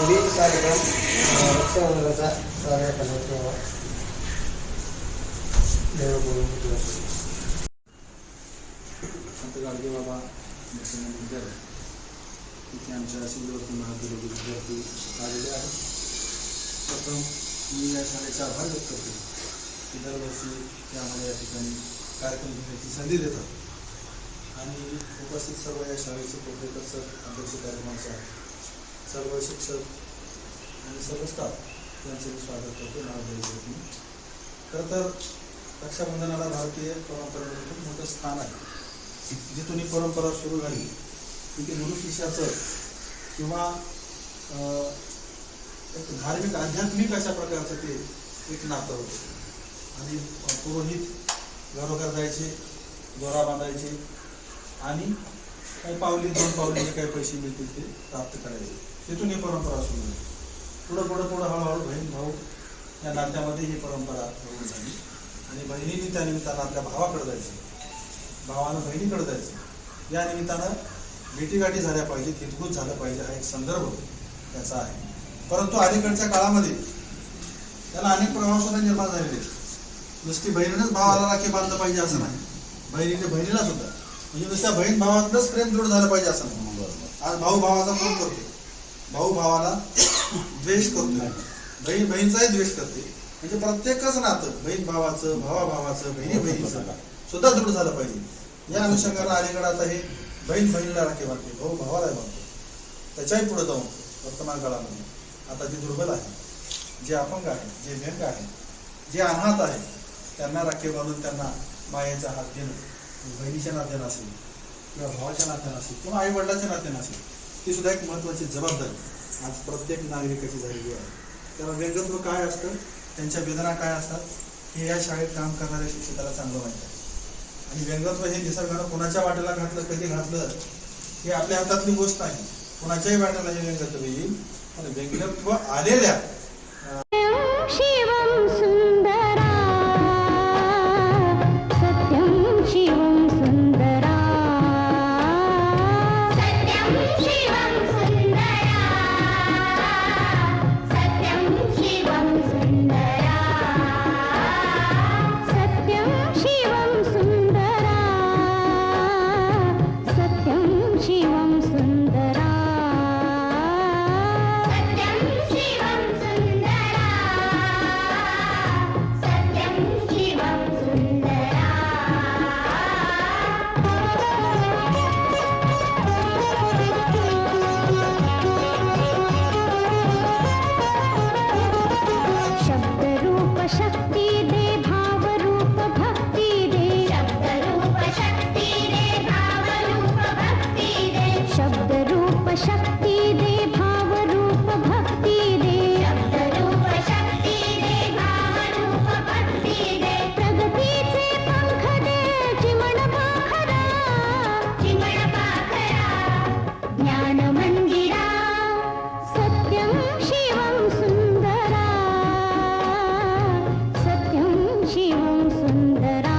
पुढील कार्यक्रम रक्षाबंधनाचा साजरा करण्यात यावा संत गाडगे बाबा विद्यालय तिथे आमच्या सिंधुवर्ती महाविद्यालयाचे विद्यार्थी आलेले आहेत. प्रथम मी या शाळेचा आभार व्यक्त करतो की दरवर्षी ते आम्हाला या ठिकाणी कार्यक्रम घेण्याची संधी देतात. आणि उपस्थित सर्व या शाळेचे प्रोफेसर अध्यक्ष कार्यक्रमाचा सर्व शिक्षक आणि सर्व स्टाफ यांचे मी स्वागत करतो. नाव द्यायचं खरं तर रक्षाबंधनाला भारतीय परंपरेमध्ये खूप मोठं स्थान आहे. जिथून ही परंपरा सुरू झाली तिथे गुरु शिष्याचं किंवा एक धार्मिक आध्यात्मिक अशा प्रकारचं ते एक नातं होतं. आणि पुरोहित घरोघर जायचे दोरा बांधायचे आणि काही पावली दोन पावली जे काही पैसे मिळतील ते प्राप्त करायचे. तिथून ही परंपरा सुरू झाली. पुढं पुढं पुढं हळूहळू बहीण भाऊ या नात्यामध्ये ही परंपरा सुरू झाली. आणि बहिणीने त्या निमित्तानं आपल्या भावाकडे जायचं. भावानं बहिणीकडे जायचं. या निमित्तानं भेटीगाठी झाल्या पाहिजे हितगुज झालं पाहिजे हा एक संदर्भ त्याचा आहे. परंतु अलीकडच्या काळामध्ये त्याला अनेक प्रवासाला निर्माण झालेले नुसती बहिणीनंच भावाला राखी बांधलं पाहिजे असं नाही. बहिणीने बहिणीला सुद्धा म्हणजे नुसत्या बहीण भावातलंच प्रेम दृढ झालं पाहिजे असं आज भाऊ भावाचा फोन करतो भाऊ भावाला द्वेष करतो बहीण बहीणचाही द्वेष करते. म्हणजे प्रत्येकच नातं बहीण भावाचं भावा भावाचं बहिणी बहिणीचं सुद्धा दृढ झालं पाहिजे. या अनुषंगानं अलीकडे आता हे बहीण बहिणीला राखी बांधते भाऊ भावाला बांधतो. त्याच्याही पुढे जाऊन वर्तमान काळामध्ये. आता जे दुर्बल आहे जे अपंग आहे जे व्यंग आहे जे अनाथ आहे त्यांना राखी बांधून त्यांना मायेचा हात देणं बहिणीच्या नात्यानं असेल किंवा भावाच्या नात्यानं असेल किंवा आई वडिलाच्या नात्यानं असेल ती सुद्धा एक महत्त्वाची जबाबदारी. आज प्रत्येक नागरिकाची झालेली आहे. त्याला व्यंगत्व काय असतं? त्यांच्या वेदना काय असतात? हे या शाळेत काम करणाऱ्या शिक्षकाला चांगलं माहिती आहे. आणि व्यंगत्व हे निसर्गानं कोणाच्या वाटेला घातलं कधी घातलं हे आपल्या हातातली गोष्ट आहे. कोणाच्याही वाटेला हे व्यंगत्व येईल. पण व्यंगत्व आलेल्या சுந்தர